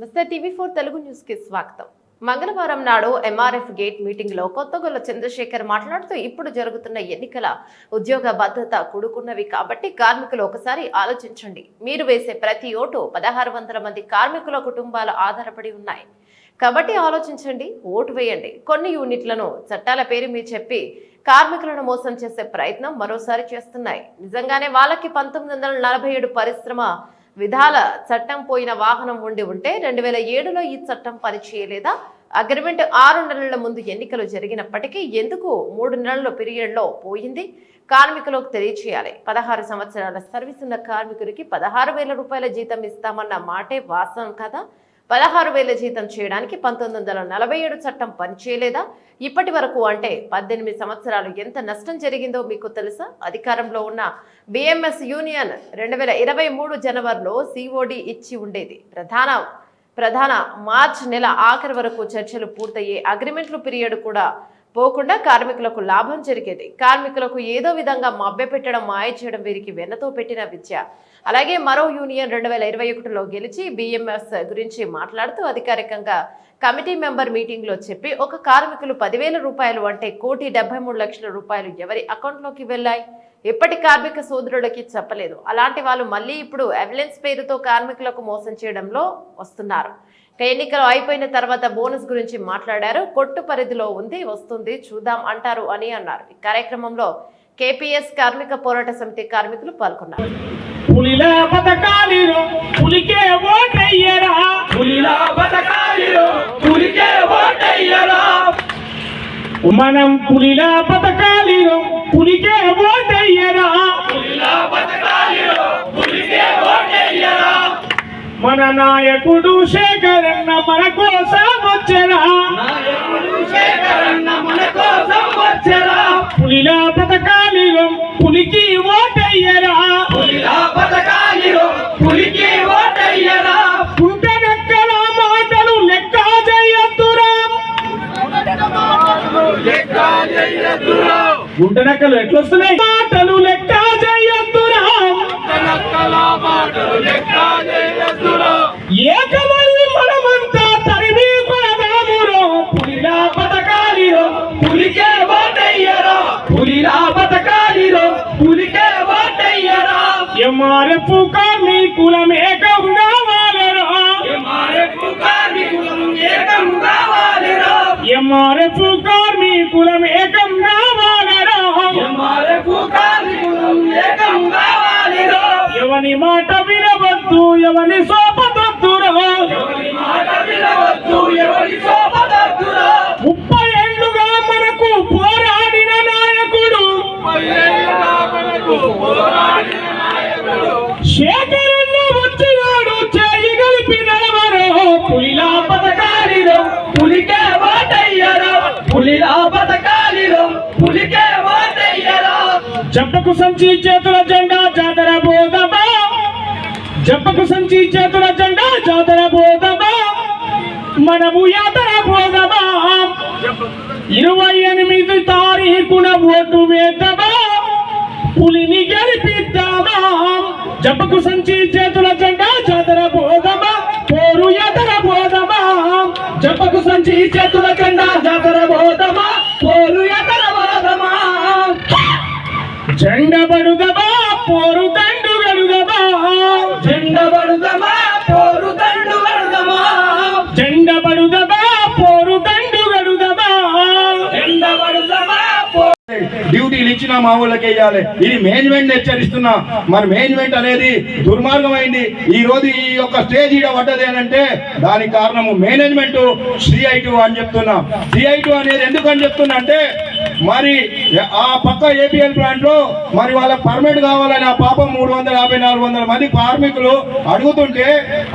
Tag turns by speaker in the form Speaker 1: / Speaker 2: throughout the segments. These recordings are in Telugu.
Speaker 1: మిస్టర్ టీవీ ఫోర్ తెలుగు న్యూస్కి స్వాగతం. మంగళవారం నాడు ఎంఆర్ఎఫ్ గేట్ మీటింగ్లో కొత్తగొల్ల చంద్రశేఖర్ మాట్లాడుతూ ఇప్పుడు జరుగుతున్న ఎన్నికల ఉద్యోగ భద్రత కూడుకున్నవి కాబట్టి కార్మికులు ఒకసారి ఆలోచించండి. మీరు వేసే ప్రతి ఓటు పదహారు వందల మంది కార్మికుల కుటుంబాలు ఆధారపడి ఉన్నాయి. కాబట్టి ఆలోచించండి ఓటు వేయండి. కొన్ని యూనిట్లను చట్టాల పేరు మీరు చెప్పి కార్మికులను మోసం చేసే ప్రయత్నం మరోసారి చేస్తున్నాయి. నిజంగానే వాళ్ళకి పంతొమ్మిది వందల నలభై ఏడు పరిశ్రమ విధాల చట్టం పోయిన వాహనం ఉండి ఉంటే రెండు వేల ఏడులో ఈ చట్టం పనిచేయలేదా? అగ్రిమెంట్ ఆరు నెలల ముందు ఎన్నికలు జరిగినప్పటికీ ఎందుకు మూడు నెలల పీరియడ్లో పోయింది? కార్మికులకు తెలియచేయాలి. పదహారు సంవత్సరాల సర్వీస్ ఉన్న కార్మికుడికి పదహారు వేల రూపాయల జీతం ఇస్తామన్న మాటే వాస్తవం కదా? పదహారు వేల జీతం చేయడానికి పంతొమ్మిది వందల నలభై ఏడు చట్టం పనిచేయలేదా? ఇప్పటి వరకు అంటే పద్దెనిమిది సంవత్సరాలు ఎంత నష్టం జరిగిందో మీకు తెలుసా? అధికారంలో ఉన్న బిఎంఎస్ యూనియన్ రెండు వేల ఇరవై మూడు జనవరిలో సిఓడి ఇచ్చి ఉండేది. ప్రధాన ప్రధాన మార్చ్ నెల ఆఖరి వరకు చర్చలు పూర్తయ్యే అగ్రిమెంట్లు పీరియడ్ కూడా పోకుండా కార్మికులకు లాభం జరిగేది. కార్మికులకు ఏదో విధంగా మభ్యపెట్టడం మాయ చేయడం వీరికి వెన్నతో పెట్టిన విద్య. అలాగే మరో యూనియన్ రెండు వేల ఇరవై ఒకటిలో గెలిచి బిఎంఎస్ గురించి మాట్లాడుతూ అధికారికంగా కమిటీ మెంబర్ మీటింగ్లో చెప్పి ఒక కార్మికులు పదివేల రూపాయలు అంటే కోటి డెబ్బై మూడు లక్షల రూపాయలు ఎవరి అకౌంట్లోకి వెళ్ళాయి? ఎప్పటి కార్మిక సోదరులకి చెప్పలేదు. అలాంటి వాళ్ళు మళ్ళీ ఇప్పుడు అవలెన్స్ పేరుతో కార్మికులకు మోసం చేయడంలో వస్తున్నారు. ఎన్నికలు అయిపోయిన తర్వాత బోనస్ గురించి మాట్లాడారు. కొట్టు పరిధిలో ఉంది వస్తుంది చూద్దాం అంటారు అని అన్నారు. ఈ కార్యక్రమంలో కేపీఎస్ కార్మిక పోరాట సమితి కార్మికులు పాల్గొన్నారు.
Speaker 2: పులిల బతకాలిరో పులికే ఓటయ్యరా.
Speaker 3: పులిలా బతకాలిరో పులికే ఓటయ్యరా.
Speaker 2: మనం పులిల బతకాలిరో పులికే ఓటయ్యరా.
Speaker 3: పులిలా బతకాలిరో పులికే ఓటయ్యరా.
Speaker 2: మన నాయకుడు శేఖరన్న మన కోసం వచ్చరా పులిల బతకాలిరో పులికి ఓటయ్యరా
Speaker 3: పులిలా బతకాలిరో పులికే ఓటయ్యరా
Speaker 2: పుట్టనక్కల మాటలు లెక్క చేయొద్దురా.
Speaker 3: లెక్క చెయ్యదురా
Speaker 2: గుంటనక్కలు ఎట్లొస్తున్నాయి? మాటలు లెక్క ఏకమల్లి మనమంతా తరిమి కొడదామురో పులిలా బతకాలిరో.
Speaker 3: పులికే ఓటయ్యరా పులిలా బతకాలిరో. పులికే ఓటయ్యరా
Speaker 2: ఎంఆర్ఎఫ్ కార్మికులం ఏకం కావాలరా
Speaker 3: ఎంఆర్ఎఫ్ కార్మికులం ఏకం కావాలిరా
Speaker 2: ఎంఆర్ఎఫ్ కార్మికులం ఏకం కావాలరా
Speaker 3: ఎంఆర్ఎఫ్ కార్మికులం ఏకం కావాలిరా
Speaker 2: ఎవని మాట వినవద్దు ఎవని సోపదొద్దురా జప్పకు సంచి చేతుల జెండా జాతర బోధమా? జప్పకు సంచి చేతుల జెండా జాతర బోధమా? మనము యాతర బోధమా? ఇరవై ఎనిమిది తారీఖున ఓటు వేద్దామా? పులిని గెలిపిద్దామా? జప్పకు సంచి చేతుల జెండా జాతర బోధమా? పోరు యాతర బోధమా? జప్పకు సంచి చేతుల జెండా జాతర బోధమా? పోరు
Speaker 4: ఇచ్చిన మా ఊళ్ళకి వేయాలి ఇది మేనేజ్మెంట్ హెచ్చరిస్తున్నా. మన మేనేజ్మెంట్ అనేది దుర్మార్గమైంది. ఈ రోజు ఈ యొక్క స్టేజ్ ఈడ పడ్డది అంటే దానికి కారణము మేనేజ్మెంట్ సిఐటు అని చెప్తున్నా. సిఐటు అనేది ఎందుకు అని చెప్తున్నా అంటే మరి ఆ పక్క ఏపీఎల్ ప్లాంట్లో మరి వాళ్ళ పర్మిట్ కావాలని ఆ పాపం మూడు వందల యాభై నాలుగు వందల మంది కార్మికులు అడుగుతుంటే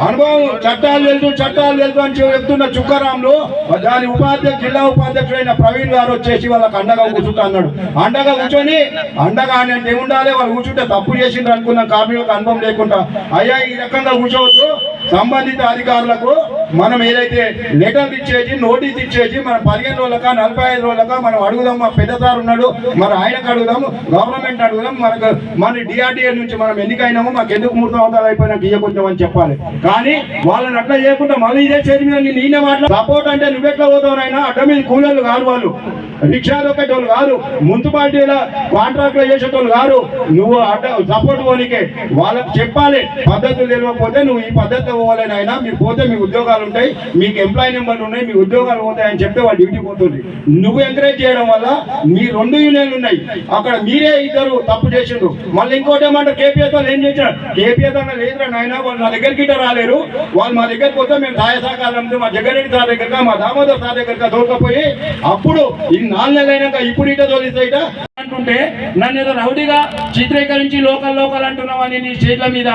Speaker 4: అనుభవం చట్టాలు వెళ్తూ చట్టాలు వెళ్తూ అని చెప్తున్న చుక్కరాములు దాని ఉపాధ్యక్ష జిల్లా ఉపాధ్యక్షుడైన ప్రవీణ్ గారు వచ్చేసి వాళ్ళకి అండగా కూర్చుంటా అన్నాడు. అండగా కూర్చొని అండగా అని అంటే వాళ్ళు కూర్చుంటే తప్పు చేసిండ్రు అనుకున్న కార్మికులకు అనుభవం లేకుండా. అయ్యా ఈ రకంగా కూర్చోవద్దు. సంబంధిత అధికారులకు మనం ఏదైతే లెటర్ ఇచ్చేసి నోటీస్ ఇచ్చేసి మనం పదిహేను రోజులక నలభై ఐదు రోజులక మనం అడుగుదాం మా పెద్ద సార్ ఉన్నాడు మరి ఆయనకు అడుగుదాం గవర్నమెంట్ అడుగుదాం మనకు మన డిఆర్డిఏ నుంచి మనం ఎన్నికైనాము మాకు ఎందుకు మూడు సంవత్సరాలు అయిపోయినా గీయకుంటాం అని చెప్పాలి. కానీ వాళ్ళని అట్లా చేయకుండా మళ్ళీ ఇదే చేతి మీద నేను నేనే మాట్లా సపోర్ట్ అంటే నువ్వెట్లా పోతావు నాయన అడ్డ మీద కూలీలు కాదు వాళ్ళు. రిక్షా దొక్కేటోళ్ళు కాదు మున్సిపాలిటీల కాంట్రాక్ట్లు చేసేటోళ్ళు కాదు నువ్వు అడ్డ సపోర్ట్ పోనీకే. వాళ్ళకి చెప్పాలి పద్ధతులు తెలియకపోతే నువ్వు ఈ పద్ధతి పోవాలి ఆయన మీరు పోతే మీ ఉద్యోగాలు ఉంటాయి మీకు ఎంప్లాయ్ నెంబర్లు ఉన్నాయి మీ ఉద్యోగాలు పోతాయి అని చెప్తే వాళ్ళు డ్యూటీ పోతుంది. నువ్వు ఎంకరేజ్ చేయడం వల్ల మీ రెండు యూనియన్లు ఉన్నాయి. అక్కడ మీరే ఇద్దరు తప్పు చేసిండ్రు. మళ్ళీ ఇంకోటి ఏమంటారు? కేపీఎస్ వాళ్ళు ఏం చేసినారు? కేపీఎస్ అన్న లేదురా నాయన వాళ్ళు నా దగ్గరికి ఇట్లా రాలేరు. వాళ్ళు మా దగ్గరికి వస్తే మేము సహాయ సహకారం మా జగ్గారెడ్డి సార్ దగ్గరగా మా దామోదర్ సార్ దగ్గరగా దొరకపోయి అప్పుడు ఈ నాలుగు నెలలు అయినాక ఇప్పుడు ఇట తోలిస్తే ఇట
Speaker 2: అంటుంటే నన్ను ఏదో రౌడీగా చిత్రీకరించి లోకల్ లోకల్ అంటున్నావని నీ స్టేట్ల మీద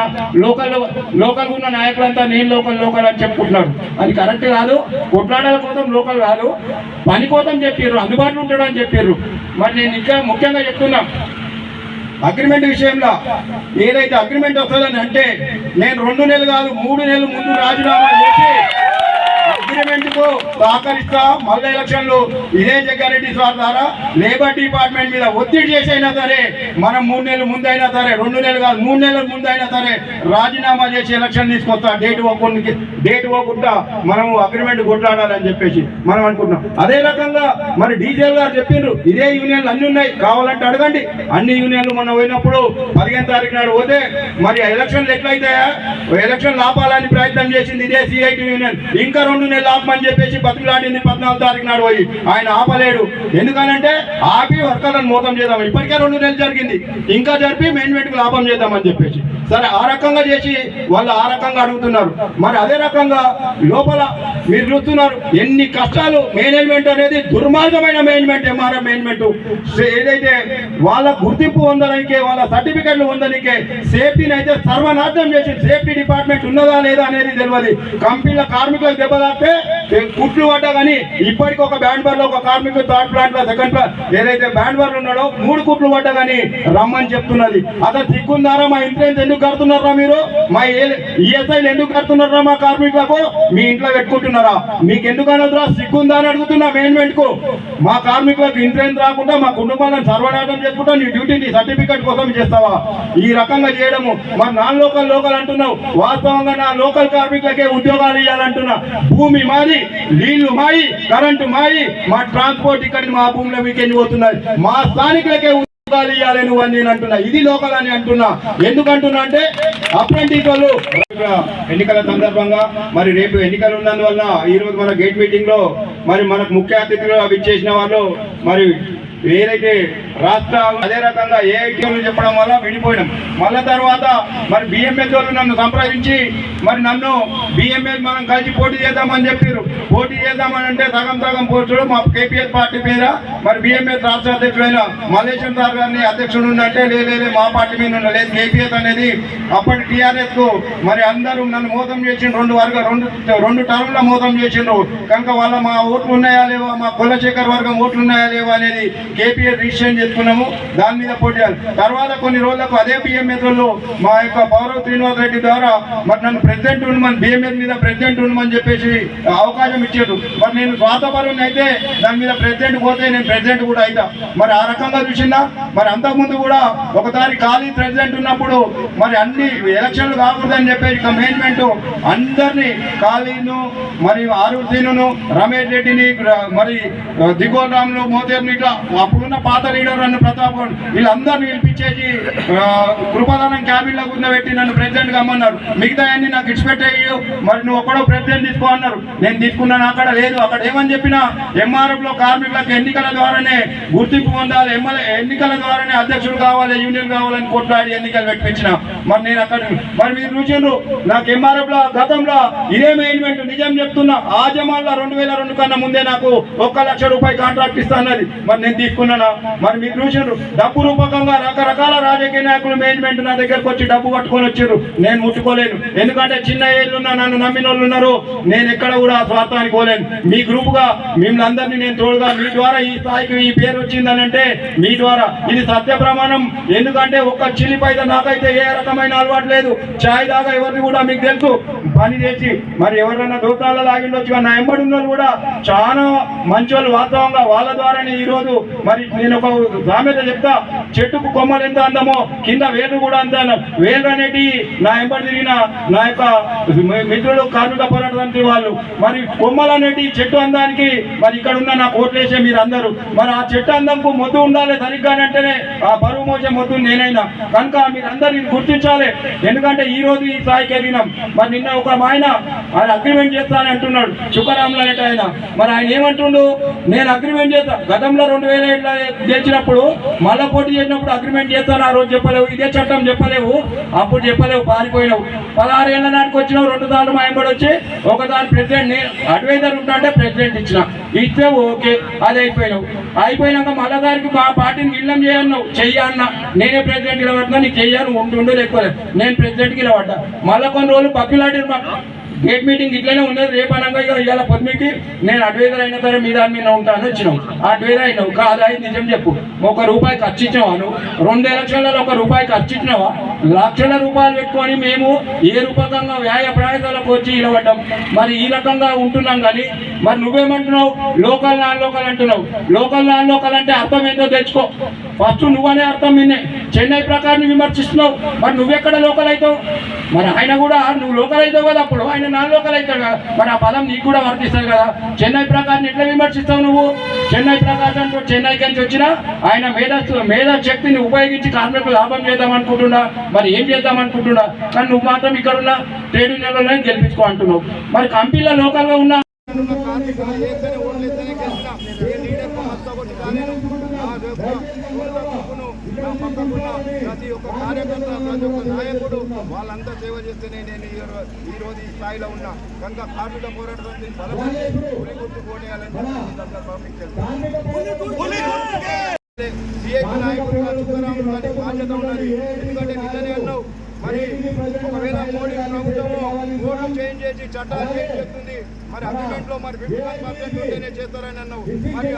Speaker 2: లోకల్ లోకల్ ఉన్న నాయకులంతా నేను లోకల్ లోకల్ అని చెప్పుకుంటున్నారు. అది కరెక్ట్ కాదు. కొట్లాడాల కోసం లోకల్ కాదు. పని కోసం చెప్పారు అందుబాటులో ఉంటాడు అని చెప్పారు మరి నేను ఇంకా ముఖ్యంగా చెప్తున్నా.
Speaker 4: అగ్రిమెంట్ విషయంలో ఏదైతే అగ్రిమెంట్ వస్తుందని అంటే నేను రెండు నెలలు కాదు మూడు నెలలు ముందు రాజీనామా చేసి అగ్రిమెంట్కు సహకరిస్తా. మళ్ళీ ఎలక్షన్లు ఇదే జగ్గారెడ్డి సార్ ద్వారా లేబర్ డిపార్ట్మెంట్ మీద ఒత్తిడి చేసైనా సరే మనం మూడు నెలల ముందైనా సరే రెండు నెలలు కాదు మూడు నెలల ముందు అయినా సరే రాజీనామా చేసి ఎలక్షన్ తీసుకొస్తా డేట్ పోకుండా డేట్ పోకుండా మనం అగ్రిమెంట్ కొట్లాడాలని చెప్పేసి మనం అనుకుంటున్నాం. అదే రకంగా మరి డీజీఎల్ గారు చెప్పిండ్రు ఇదే యూనియన్లు అన్ని ఉన్నాయి కావాలంటే అడగండి. అన్ని యూనియన్లు మనం పోయినప్పుడు పదిహేను తారీఖు నాడు పోతే మరి ఎలక్షన్లు ఎట్లయితాయా? ఎలక్షన్ ఆపాలని ప్రయత్నం చేసింది ఇదే సిఐటి యూనియన్. ఇంకా రెండు నెలలు ఆపమని చెప్పేసి బతుకులాడింది పద్నాలుగు తారీఖు నాడు పోయి ఆయన ఆపలేడు. ఎందుకనంటే ఆపి వర్కర్లను మోసం చేద్దాం ఇప్పటికే రెండు నెలలు జరిగింది. ఇంకా జరిపి మేనేజ్మెంట్ లాభం చేద్దామని చెప్పేసి. సరే ఆ రకంగా చేసి వాళ్ళు ఆ రకంగా అడుగుతున్నారు. మరి అదే రకంగా లోపల మీరు చూస్తున్నారు ఎన్ని కష్టాలు మేనేజ్మెంట్ అనేది దుర్మార్గమైన మేనేజ్మెంట్ ఎంఆర్ఎం మేనేజ్మెంట్. ఏదైతే వాళ్ళ గుర్తింపు పొందడానికే వాళ్ళ సర్టిఫికెట్లు పొందడానికే సేఫ్టీని అయితే సర్వనాశనం చేసి సేఫ్టీ డిపార్ట్మెంట్ ఉన్నదా లేదా అనేది తెలియదు. కంపెనీల కార్మికులకు దెబ్బతాస్తే కుట్లు పడ్డా కానీ ఇప్పటికి ఒక బ్యాండ్ బార్లో ఒక కార్మికులు థర్డ్ ప్లాంట్లో సెకండ్ ప్లాంట్ ఏదైతే బ్యాండ్ బార్ ఉన్నాడో మూడు కుట్లు పడ్డా కానీ రమ్మని చెప్తున్నది. అతను సిగ్గుందారా మా ఇన్సూరెన్స్ ఎందుకు కడుతున్నారా మీరు? మా ఈఎస్ఐలు ఎందుకు కడుతున్నారా మా కార్మికులకు? మీ ఇంట్లో పెట్టుకుంటున్నారా? మీకు ఎందుకు అనొద్దురా సిగ్గుందా అని అడుగుతున్నా మేనేజ్మెంట్కు మా కార్మికులకు ఇన్సూరెన్స్ రాకుండా మా కుటుంబాలను సర్వనాశనం చేసుకుంటా నీ డ్యూటీ నీ సర్టిఫికెట్ కోసం చేస్తావా? ఈ రకంగా చేయడము. మా నాన్ లోకల్ లోకల్ అంటున్నావు. వాస్తవంగా నా లోకల్ కార్మికులకే ఉద్యోగాలు ఇవ్వాలంటున్నా భూమి మాది నీళ్ళు మాయి కరెంటు మాయి. మా ట్రాన్స్పోర్ట్ ఇక్కడ మా భూమిలో మీకు ఎన్ని పోతున్నది మా స్థానికులకే ఉద్యోగాలు ఇవ్వాలి నువ్వు అని నేను అంటున్నా. ఇది లోకల్ అని అంటున్నా. ఎందుకంటున్నా అంటే అప్రెంటిస్ వాళ్ళు ఎన్నికల సందర్భంగా మరి రేపు ఎన్నికలు ఉన్నందువల్ల ఈ రోజు మన గేట్ మీటింగ్లో మరి మనకు ముఖ్య అతిథులుగా విచ్చేసిన వాళ్ళు మరి ఏదైతే రాష్ట్రాలు అదే రకంగా ఏ చెప్పడం వల్ల విడిపోయినాం. మళ్ళా తర్వాత మరి బిఎంఎస్ వాళ్ళు నన్ను సంప్రదించి మరి నన్ను బిఎంఎస్ మనం కలిసి పోటీ చేద్దామని చెప్పారు పోటీ చేద్దామని అంటే సగం సగం పోస్టులు మా కేపీఎస్ పార్టీ మీద మరి బిఎంఎస్ రాష్ట్ర అధ్యక్షుడైన మల్లేశం సార్ గారిని అధ్యక్షుడు ఉన్నట్టే లేదు మా పార్టీ మీద ఉన్న లేదు. కేపీఎస్ అనేది అప్పటి టీఆర్ఎస్కు మరి అందరూ నన్ను మోసం చేసిండ్రు. రెండు వర్గం రెండు రెండు టర్మ్ల మోసం చేసిండ్రు. కనుక వాళ్ళ మా ఓట్లు ఉన్నాయా లేవా? మా కులశేఖర్ వర్గం ఓట్లు ఉన్నాయా లేవా అనేది కేపీఆర్ రిజిస్ట్రేషన్ చేసుకున్నాము. దాని మీద పోటీ తర్వాత కొన్ని రోజులకు అదే బిఎంఎస్ మా యొక్క పౌరవ శ్రీనివాస్ రెడ్డి ద్వారా మరి నన్ను ప్రెసిడెంట్ ఉండమని బిఎంఎస్ మీద ప్రెసిడెంట్ ఉండమని చెప్పేసి అవకాశం ఇచ్చాడు మరి నేను స్వార్థపరుని అయితే దాని మీద ప్రెసిడెంట్ పోతే నేను ప్రెసిడెంట్ కూడా అయితా. మరి ఆ రకంగా చూసిందా? మరి అంతకుముందు కూడా ఒకసారి ఖాళీ ప్రెసిడెంట్ ఉన్నప్పుడు మరి అన్ని ఎలక్షన్లు కాకూడదని చెప్పేసి మేనేజ్మెంట్ అందరినీ ఖాళీను మరి ఆరుసీను రమేష్ రెడ్డిని మరి దిగోరాములు రాములు ఇట్లా అప్పుడున్న పాత లీడర్ నన్ను ప్రతాప్ గౌడ్ వీళ్ళందరినీ పిలిపించేసి ఆ, కృపాదానం క్యాబిన్ కూర్చోబెట్టి నన్ను ప్రెసిడెంట్ కమ్మన్నారు మిగతా అన్ని నాకు ఇచ్చిపెట్టేయు మరి నువ్వు ఒక్కడో ప్రెసిడెంట్ తీసుకో అన్నారు. నేను తీసుకున్నాను అక్కడ లేదు. అక్కడ ఏమని చెప్పినా ఎంఆర్ఎఫ్లో కార్మికులకు ఎన్నికల ద్వారానే గుర్తింపు పొందాలి. ఎమ్మెల్యే ఎన్నికల ద్వారానే అధ్యక్షుడు కావాలి యూనియన్ కావాలని కొట్లాడి ఎన్నికలు పెట్టించిన. మరి నేను అక్కడ మరి మీరు రుచిండ్రు నాకు ఎంఆర్ఎఫ్లో గతంలో ఇదే మేనేజ్మెంట్ నిజం చెప్తున్నా ఆ జమాన్లో రెండు వేల రెండు కన్నా ముందే నాకు ఒక్క లక్ష రూపాయి కాంట్రాక్ట్ ఇస్తా అన్నది. మరి నేను తీసుకున్నాను మరి మీరు చూసారు డబ్బు రూపకంగా రకరకాల రాజకీయ నాయకులు మేనేజ్మెంట్ నా దగ్గరకు వచ్చి డబ్బు పట్టుకొని వచ్చారు నేను ముట్టుకోలేను. ఎందుకంటే చిన్న ఏళ్ళు ఉన్న నన్ను నమ్మిన వాళ్ళు ఉన్నారు. నేను ఎక్కడ కూడా స్వార్థానికి పోలేను. మీ గ్రూప్గా మిమ్మల్ని అందరినీ నేను తోడుగా మీ ద్వారా ఈ స్థాయికి ఈ పేరు వచ్చిందని అంటే మీ ద్వారా. ఇది సత్య ప్రమాణం. ఎందుకంటే ఒక్క చిల్లిపైద నాకైతే ఏ రకమైన అలవాటు లేదు. చాయ్ దాకా ఎవరిని కూడా మీకు తెలుసు. పని చేసి మరి ఎవరైనా దూతాల లాగిండొచ్చు నా ఎంబడి ఉన్న వాళ్ళు కూడా చాలా మంచి వాళ్ళు వాస్తవంగా వాళ్ళ ద్వారానే ఈ రోజు మరి నేను ఒక సామెత చెప్తా. చెట్టుకు కొమ్మలు ఎంత అందమో కింద వేలు కూడా అంత అందం. వేలు అనేటి నా ఎంబడి తిరిగిన నా యొక్క మిత్రులు కార్మిక పోరాటం వాళ్ళు. మరి కొమ్మలు అనేటి చెట్టు అందానికి మరి ఇక్కడ ఉన్న నా కోట్లేసే మీరు అందరూ మరి ఆ చెట్టు అందంకు మొద్దు ఉండాలి సరిగ్గానంటేనే ఆ బరువు మోసే మొద్దు నేనైనా. కనుక మీరందరూ గుర్తించాలి. ఎందుకంటే ఈ రోజు ఈ స్థాయికి ఎదిగినాం మరి నిన్న ఒక ఆయన ఆయన అగ్రిమెంట్ చేస్తానని అంటున్నాడు. అనేట ఆయన. మరి ఆయన ఏమంటుండు? నేను అగ్రిమెంట్ చేస్తా. గతంలో రెండు వేల ఏడులో గెలిచినప్పుడు మళ్ళా పోటీ చేసినప్పుడు అగ్రిమెంట్ చేస్తాను ఆ రోజు చెప్పలేవు ఇదే చట్టం చెప్పలేవు అప్పుడు చెప్పలేవు పారిపోయినావు. పదహారు ఏళ్ళ నాటికి వచ్చినావు రెండు సార్లు మా ఎంబడి వచ్చి ఒకదాని ప్రెసిడెంట్ అడ్వైజర్ ఉంటాంటే ప్రెసిడెంట్ ఇచ్చిన. ఇస్తే ఓకే అది అయిపోయినావు. అయిపోయినాక మళ్ళా దానికి మా పార్టీని విల్లం చేయన్నావు చెయ్యన్న నేనే ప్రెసిడెంట్ నిలబడుతున్నా నీకు చెయ్యాను ఉంటుండో లేకపోలేదు నేను ప్రెసిడెంట్కి పడ్డా మళ్ళీ కొన్ని రోజులు పప్పులాడి గేట్ మీటింగ్ ఇట్లనే ఉన్నది. రేపు అనగా ఇక ఇవాళ పొద్దుకి నేను అడ్వైజర్ అయిన సరే మీ దాని మీద ఉంటాను వచ్చినావు అడ్వైజర్ అయినావు. కాదు అది నిజం చెప్పు. ఒక రూపాయి ఖర్చు ఇచ్చినావా నువ్వు? రెండు ఎలక్షన్లలో ఒక రూపాయి ఖర్చు ఇచ్చినావా? లక్షల రూపాయలు పెట్టుకొని మేము ఏ రూపకంగా వ్యాయ ప్రయాసాలకు వచ్చి నిలబడ్డాం. మరి ఈ రకంగా ఉంటున్నాం కానీ మరి నువ్వేమంటున్నావు? లోకల్ నాన్ లోకల్ అంటున్నావు. లోకల్ నాన్ లోకల్ అంటే అర్థం ఏంటో తెచ్చుకో ఫస్ట్ నువ్వనే అర్థం నిన్నే చెన్నై ప్రకారం విమర్శిస్తున్నావు. మరి నువ్వెక్కడ లోకల్ అవుతావు? మరి ఆయన కూడా నువ్వు లోకల్ అవుతావు కదా అప్పుడు. ఆయన నాన్ లోకల్ అవుతాడు కదా. మరి ఆ పదం నీకు కూడా వర్తిస్తుంది కదా. చెన్నై ప్రకారం ఎట్లా విమర్శిస్తావు నువ్వు? చెన్నై ప్రకారం అంటూ చెన్నైకి నుంచి వచ్చినా ఆయన మేధస్సు మేధా శక్తిని ఉపయోగించి కార్మికులు లాభం చేద్దాం అనుకుంటున్నా. మరి ఏం చేద్దాం అనుకుంటున్నా? కానీ నువ్వు మాత్రం ఇక్కడ ఉన్న ట్రేడ్ యూనియన్లలో గెలిపించుకో అంటున్నావు. మరి కంపెనీలో లోకల్గా ఉన్న
Speaker 5: ఉన్న కార్మికులు చేస్తేనే ఓట్లు వేస్తేనే గెలిచిన ఏ లీడర్ మస్తొకటి కాలేను నా యొక్క సొంత తప్పును నా పక్కకున్న ప్రతి ఒక్క కార్యకర్త ప్రతి ఒక్క నాయకుడు వాళ్ళంతా సేవ చేస్తేనే నేను ఈ రోజు ఈ స్థాయిలో ఉన్నా. కనుక కార్మిక పోరాట పులి గుర్తు కోటేయాలని చుక్కరాము కానీ బాధ్యత ఉన్నది. ఎందుకంటే నిన్ననే అన్నావు మరి ఒకవేళ మోడీ ప్రభుత్వము చేంజ్ చేసి చట్టాలు చేంజ్ చేస్తుంది. మరి అగ్రిమెంట్లో మరి ఫిఫ్టీ వన్ పర్సెంట్ ఉంటేనే చేస్తారని అన్నావు. మరి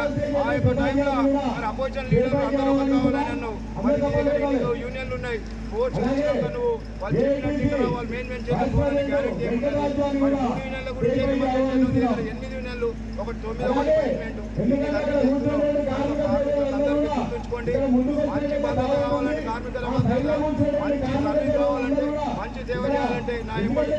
Speaker 5: ఆ యొక్క టైంలో మరి అపోజిషన్ లీడర్ అందరూ కావాలని అన్నావు. మరి యూనియన్లు ఉన్నాయి. ఫోర్స్ ఇచ్చినాక నువ్వు వాళ్ళు చెప్పినట్టు వాళ్ళు మెయిన్ మెయిన్ చేయకపోవడానికి గ్యారెంటీ ఏమున్నది మరి మూడు యూనియన్ల గురించి ఎనిమిది ఒకటి తొమ్మిది ఒకటి పన్నెండు అందరికీ గుర్తుంచుకోండి. మంచి భద్రత కావాలంటే కార్మికుల మంచి సర్వీస్ కావాలంటే మంచి సేవ చేయాలంటే నా ఎంబడి